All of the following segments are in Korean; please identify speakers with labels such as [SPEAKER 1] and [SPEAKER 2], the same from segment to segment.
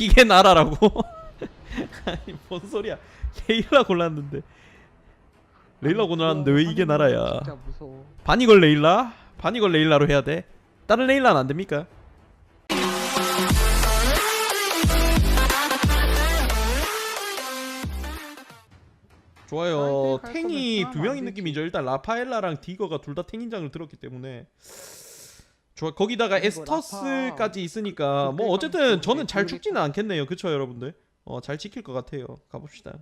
[SPEAKER 1] 이게 나라라고? 아니 뭔 소리야 레일라 골랐는데 레일라 골랐는데 왜 이게 나라야
[SPEAKER 2] 진짜 무서워.
[SPEAKER 1] 바니걸 레일라? 바니걸 레일라로 해야 돼? 다른 레일라는 안 됩니까? 좋아요. 탱이 두 명인. 느낌이죠. 일단 라파엘라랑 디거가 둘 다 탱인장을 들었기 때문에 좋아. 거기다가 에스터스까지 있으니까 뭐
[SPEAKER 2] 그때
[SPEAKER 1] 어쨌든
[SPEAKER 2] 좀
[SPEAKER 1] 저는 잘. 죽지는 않겠네요. 그쵸 여러분들? 어 잘 지킬 것 같아요. 가봅시다.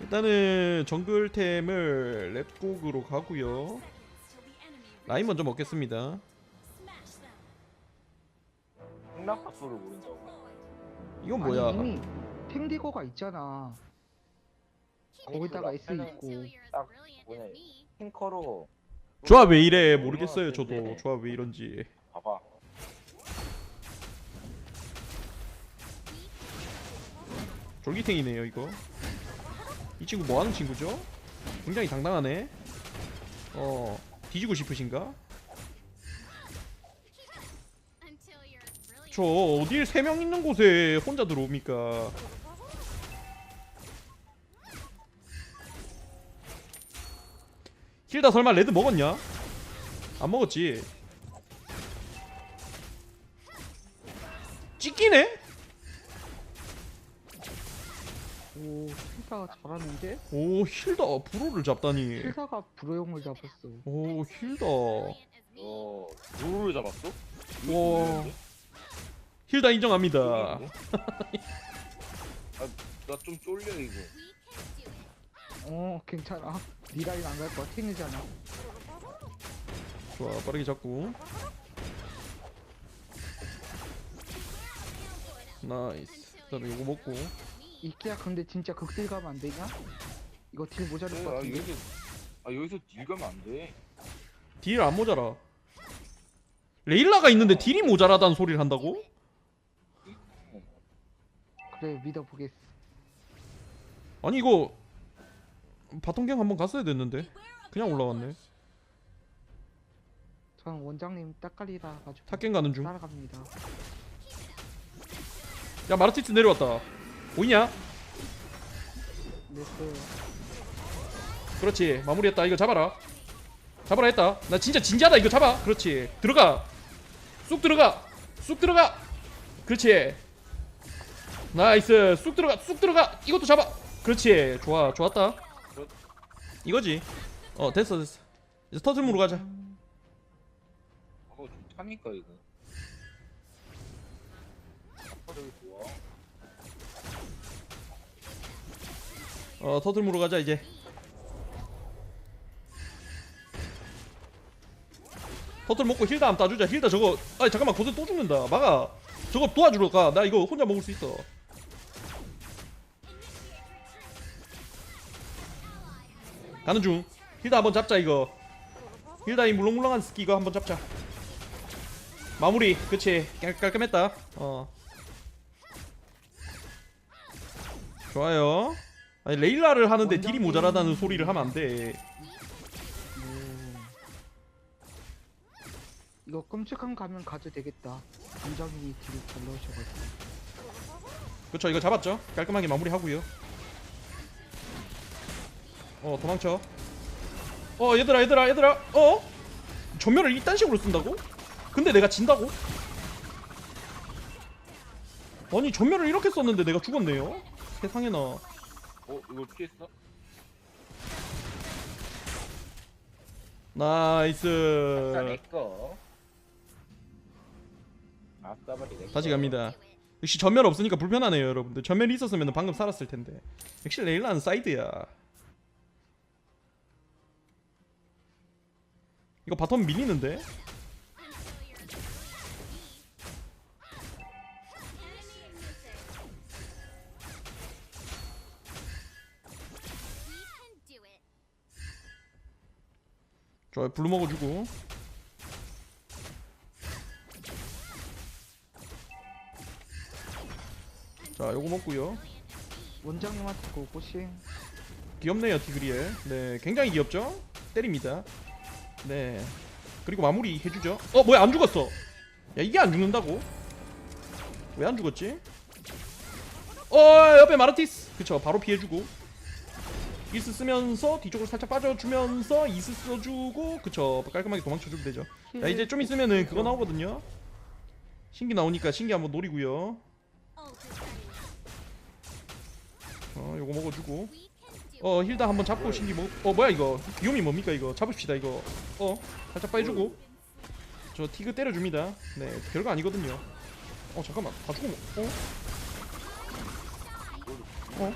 [SPEAKER 1] 일단은 정글템을 랩곡으로 가고요. 라인 먼저 먹겠습니다.
[SPEAKER 3] 흑락박수를 모른다고.
[SPEAKER 1] 이건 뭐야?
[SPEAKER 2] 아니, 이미 탱디거가 있잖아. 거기다가 S
[SPEAKER 3] 그
[SPEAKER 2] 있고.
[SPEAKER 4] You're as
[SPEAKER 3] 딱 뭐냐. 탱커로
[SPEAKER 1] 조합 왜 이래 모르겠어요. 저도 조합 왜 이런지.
[SPEAKER 3] 봐봐.
[SPEAKER 1] 졸기탱이네요 이거. 이 친구 뭐 하는 친구죠? 굉장히 당당하네. 어 뒤지고 싶으신가? 저 어딜 세명 있는 곳에 혼자 들어옵니까? 힐다 설마 레드 먹었냐? 안 먹었지. 찍기네?
[SPEAKER 2] 오, 힐다가 잘하는데?
[SPEAKER 1] 오 힐다 브로를 잡다니.
[SPEAKER 2] 힐다가 불호용을 잡았어.
[SPEAKER 1] 오 힐다.
[SPEAKER 3] 어, 누구를 잡았어?
[SPEAKER 1] 와 힐다 인정합니다.
[SPEAKER 3] 아, 나좀 쫄려 이거.
[SPEAKER 2] 어, 괜찮아. 니 라인 안갈 거야. 탱이잖아.
[SPEAKER 1] 좋아 빠르게 잡고. 나이스. 그다음에 이거 먹고.
[SPEAKER 2] 이끼야, 근데 진짜 극딜 가면 안 되냐? 이거 딜 모자랄 것
[SPEAKER 3] 아
[SPEAKER 2] 같은데?
[SPEAKER 3] 여기서 아 여기서 딜 가면 안 돼.
[SPEAKER 1] 딜 안 모자라. 레일라가 있는데 딜이 모자라다는 소리를 한다고?
[SPEAKER 2] 그래, 믿어보겠어.
[SPEAKER 1] 아니 이거 바통경 한번 갔어야 됐는데 그냥 올라왔네.
[SPEAKER 2] 전 원장님 딱깔리라 가지고
[SPEAKER 1] 탑갱 가는 중.
[SPEAKER 2] 따라갑니다.
[SPEAKER 1] 야 마르티스 내려왔다. 보이냐?
[SPEAKER 2] 냈어요.
[SPEAKER 1] 그렇지 마무리했다. 이거 잡아라. 잡아라 했다. 나 진짜 진지하다. 이거 잡아. 그렇지. 들어가. 쑥 들어가. 쑥 들어가. 그렇지. 나이스. 쑥 들어가. 쑥 들어가. 이것도 잡아. 그렇지. 좋아. 좋았다. 이거지. 어 됐어 됐어. 이제 터틀무로 가자.
[SPEAKER 3] 어 좋다니까 이거. 아빠 저기 좋아.
[SPEAKER 1] 어 터틀무로 가자 이제. 터틀 먹고 힐다 한번 따주자. 힐다 저거. 아 잠깐만 고대 또 죽는다. 막아. 저거 도와주러 가. 나 이거 혼자 먹을 수 있어. 가는 중. 힐다 한번 잡자 이거. 힐다 이 물렁물렁한 스키 이거 한번 잡자. 마무리. 그치. 깔, 깔끔했다. 어. 좋아요. 아니 레일라를 하는데 딜이 모자라다는 소리를 하면 안 돼.
[SPEAKER 2] 네. 이거 끔찍한 가면 가도 되겠다. 원장님이 딜을 잘 넣으셔가지고.
[SPEAKER 1] 그쵸 이거 잡았죠? 깔끔하게 마무리하고요. 어 도망쳐. 어 얘들아 얘들아 얘들아 어? 전면을 이딴 식으로 쓴다고? 근데 내가 진다고? 아니 전면을 이렇게 썼는데 내가 죽었네요? 세상에나
[SPEAKER 3] 어 이걸 피했어?
[SPEAKER 1] 나이스
[SPEAKER 3] 내꺼. 내꺼.
[SPEAKER 1] 다시 갑니다 역시 전면 없으니까 불편하네요 여러분들 전면이 있었으면 방금 살았을 텐데 역시 레일라는 사이드야 이거 바텀 밀리는데? 좋아요 블루 먹어주고 자 요거 먹고요
[SPEAKER 2] 원장님한테 고고싱.
[SPEAKER 1] 귀엽네요 디그리엘 네 굉장히 귀엽죠? 때립니다 네. 그리고 마무리 해주죠. 어 뭐야 안 죽었어. 야 이게 안 죽는다고? 왜 안 죽었지? 어 옆에 마르티스. 그쵸 바로 피해주고. 이스 쓰면서 뒤쪽으로 살짝 빠져주면서 이스 써주고 그쵸 깔끔하게 도망쳐주면 되죠. 야 이제 좀 있으면은 그거 나오거든요. 신기 나오니까 신기 한번 노리고요. 어 요거 먹어주고 어 힐다 한번 잡고 신기 먹. 어 뭐야 이거 비움이 뭡니까 이거 잡읍시다 이거. 어 살짝 빠해주고 저 티그 때려줍니다. 네 별거 아니거든요. 어 잠깐만 다 죽으면 어? 어?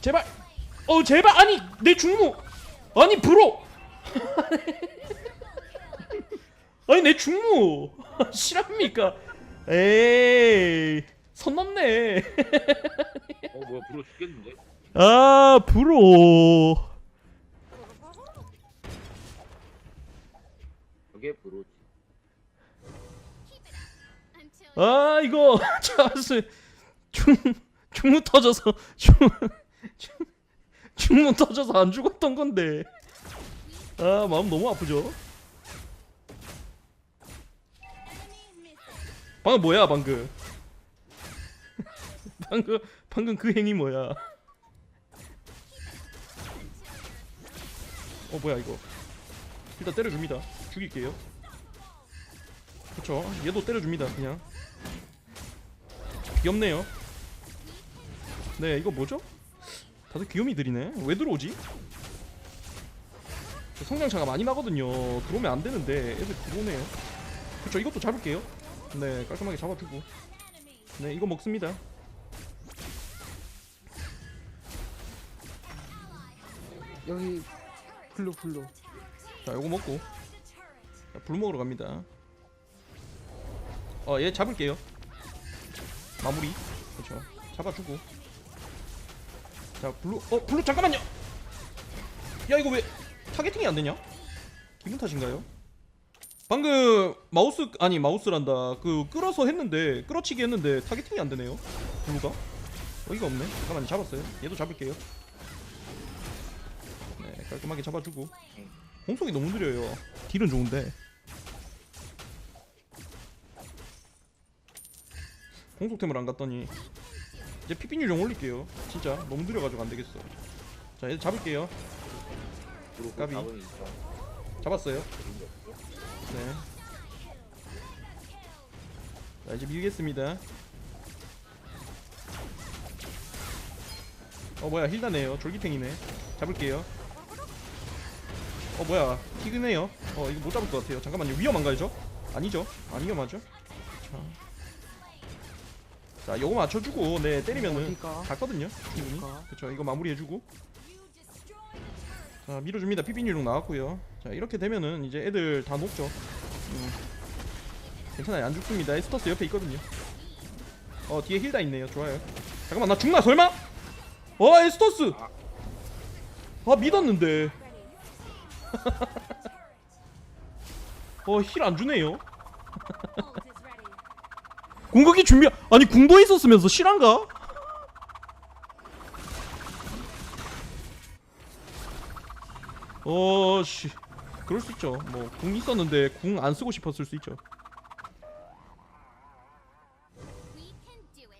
[SPEAKER 1] 제발 어 제발 아니 내 중무 아니 브로 아니 내 중무 실합니까 에이 선 넘네
[SPEAKER 3] 어 뭐야 불어 죽겠는데?
[SPEAKER 1] 아 브로
[SPEAKER 3] 저게 불어지.
[SPEAKER 1] 아 이거 차스 중 중무 터져서 중 중- 중무 터져서 안 죽었던 건데 아 마음 너무 아프죠. 방금 뭐야 방금 방금 방금 그 행위 뭐야? 어 뭐야 이거? 일단 때려줍니다. 죽일게요. 그쵸? 얘도 때려줍니다 그냥. 귀엽네요. 네 이거 뭐죠? 다들 귀요미들이네. 왜 들어오지? 저 성장차가 많이 나거든요. 들어오면 안 되는데 애들 들어오네요. 그쵸 이것도 잡을게요. 네 깔끔하게 잡아주고. 네 이거 먹습니다
[SPEAKER 2] 여기 블루 블루.
[SPEAKER 1] 자 요거 먹고. 자, 불 먹으러 갑니다. 어 얘 잡을게요. 마무리. 그렇죠. 잡아주고. 자 블루 어 블루 잠깐만요! 야 이거 왜 타겟팅이 안 되냐? 기분 탓인가요? 방금 마우스 아니 마우스란다. 그 끌어서 했는데 끌어치기 했는데 타겟팅이 안 되네요. 블루가? 어이가 없네. 잠깐만요 잡았어요. 얘도 잡을게요. 네 깔끔하게 잡아주고 공속이 너무 느려요. 딜은 좋은데. 공속템을 안 갔더니 이제 피피뉴 좀 올릴게요. 진짜 너무 느려가지고 안 되겠어. 자, 얘들 잡을게요. 까비. 잡았어요. 네. 자, 이제 밀겠습니다. 어 뭐야 힐다네요. 졸기탱이네. 잡을게요. 어 뭐야 티그네요. 어 이거 못 잡을 것 같아요. 잠깐만요. 위험한가요 저? 아니죠? 안 위험하죠? 자, 자 요거 맞춰주고 네 때리면은
[SPEAKER 2] 어디가?
[SPEAKER 1] 갔거든요. 기분이.
[SPEAKER 2] 어디가?
[SPEAKER 1] 그쵸 이거 마무리해주고. 자 밀어줍니다. 피피뉴룩 나왔고요. 자 이렇게 되면은 이제 애들 다 녹죠. 음. 괜찮아요. 안 죽습니다. 에스터스 옆에 있거든요. 어 뒤에 힐다 있네요. 좋아요. 잠깐만 나 죽나 설마? 어 에스터스. 아 믿었는데. 어힐 안 주네요. 궁극기 준비 아니 궁도 있었으면서 실한가? 어씨 그럴 수 있죠 뭐 궁 있었는데 궁 안 쓰고 싶었을 수 있죠.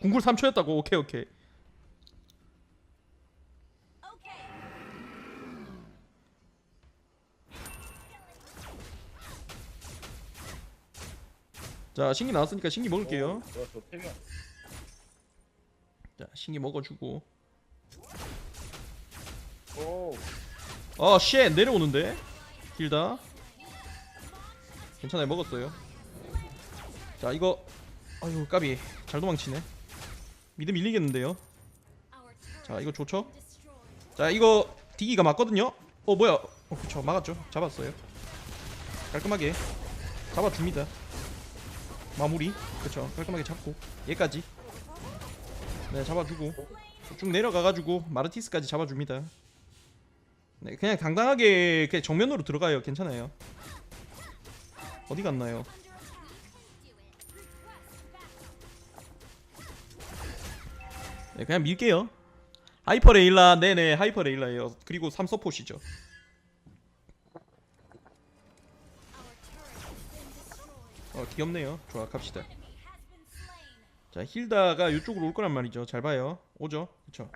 [SPEAKER 1] 궁굴 3초였다고 오케이 오케이 자 신기 나왔으니까 신기 먹을게요.
[SPEAKER 3] 어.
[SPEAKER 1] 자 신기 먹어주고.
[SPEAKER 3] 오.
[SPEAKER 1] 어쉣 내려오는데? 길다? 괜찮아요 먹었어요. 자 이거 아유 까비. 잘 도망치네. 미드 밀리겠는데요? 자 이거 좋죠. 자 이거 디기가 맞거든요? 어 뭐야? 어 그쵸 막았죠? 잡았어요. 깔끔하게. 잡아줍니다 마무리. 그쵸 깔끔하게 잡고. 얘까지. 네 잡아주고. 쭉 내려가가지고 마르티스까지 잡아줍니다. 네 그냥 당당하게 그냥 정면으로 들어가요. 괜찮아요. 어디 갔나요? 네 그냥 밀게요. 하이퍼 레일라 네네 하이퍼 레일라예요. 그리고 3서포시죠 어 귀엽네요. 좋아 갑시다. 자 힐다가 이쪽으로 올 거란 말이죠. 잘 봐요. 오죠? 그쵸?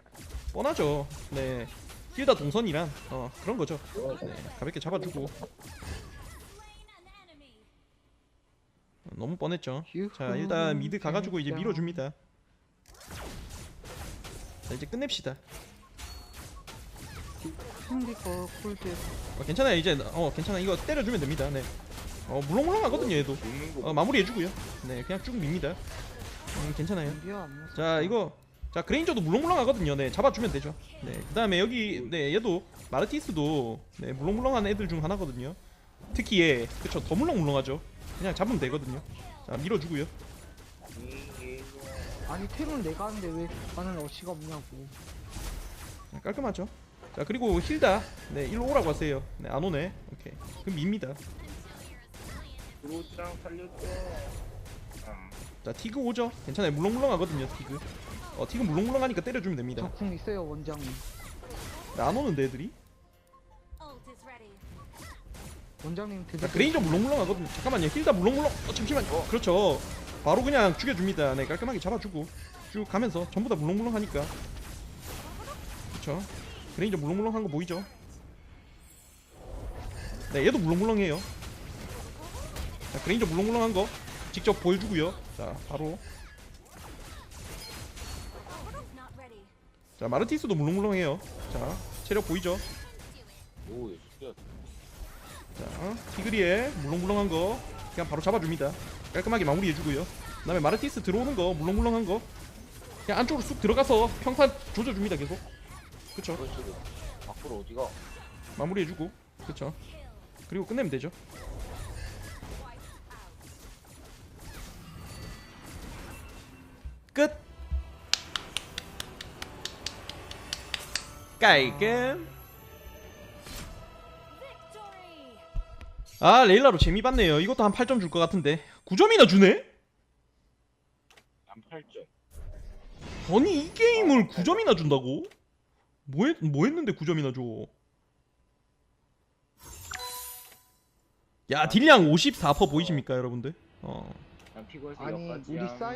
[SPEAKER 1] 뻔하죠. 네. 힐다 동선이란 어 그런 거죠. 네 가볍게 잡아주고. 너무 뻔했죠?
[SPEAKER 2] 휴.
[SPEAKER 1] 자 일단 미드 가가지고 이제 밀어줍니다. 자 이제 끝냅시다.
[SPEAKER 2] 승리거 콜드
[SPEAKER 1] 어, 괜찮아요. 이제 어 괜찮아. 이거 때려주면 됩니다. 네 어 물렁물렁하거든요 얘도. 어 마무리해주고요. 네 그냥 쭉 밉니다. 음 괜찮아요. 자 이거 자 그레인저도 물렁물렁하거든요. 네 잡아주면 되죠. 네 그 다음에 여기 네 얘도 마르티스도 네 물렁물렁한 애들 중 하나거든요. 특히 얘 그쵸 더 물렁물렁하죠. 그냥 잡으면 되거든요. 자 밀어주고요.
[SPEAKER 2] 아니 템은 내가 하는데 왜 나는 어시가 없냐고.
[SPEAKER 1] 자, 깔끔하죠? 자 그리고 힐다. 네 일로 오라고 하세요. 네 안 오네. 오케이. 그럼 밉니다
[SPEAKER 3] 드로장 살려줘 아,
[SPEAKER 1] 자 티그 오죠 괜찮아요 물렁물렁하거든요 티그 어 티그 물렁물렁하니까 때려주면 됩니다
[SPEAKER 2] 저궁 있어요 원장님.
[SPEAKER 1] 네, 안 오는데 애들이.
[SPEAKER 2] 원장님
[SPEAKER 1] 자,
[SPEAKER 2] 대답.
[SPEAKER 1] 그레인저 물렁물렁하거든요. 잠깐만요. 힐다 물렁물렁. 어, 잠시만요. 그렇죠. 바로 그냥 죽여줍니다. 네, 깔끔하게 잡아주고 쭉 가면서 전부 다 물렁물렁하니까. 그렇죠. 그레인저 물렁물렁한 거 보이죠? 네, 얘도 물렁물렁해요. 자, 그레인저 물렁물렁한 거 직접 보여주고요. 자, 바로. 자 마르티스도 물렁물렁해요. 자, 체력 보이죠?
[SPEAKER 3] 오 진짜
[SPEAKER 1] 자, 티그리에 물렁물렁한 거 그냥 바로 잡아줍니다. 깔끔하게 마무리해주고요. 그 다음에 마르티스 들어오는 거 물렁물렁한 거 그냥 안쪽으로 쑥 들어가서 평판 조져줍니다 계속. 그쵸?
[SPEAKER 3] 그렇지 밖으로 어디가
[SPEAKER 1] 마무리해주고 그쵸? 그리고 끝내면 되죠. 끝. 깔끔. 아 레일라로 재미 봤네요. 이것도 한 8점 줄 것 같은데 9점이나 주네?
[SPEAKER 3] 안 8점
[SPEAKER 1] 아니 이 게임을 9점이나 준다고? 뭐, 했, 뭐 했는데 9점이나 줘? 야 딜량 54% 보이십니까 여러분들? 어
[SPEAKER 2] 아니 우리 사이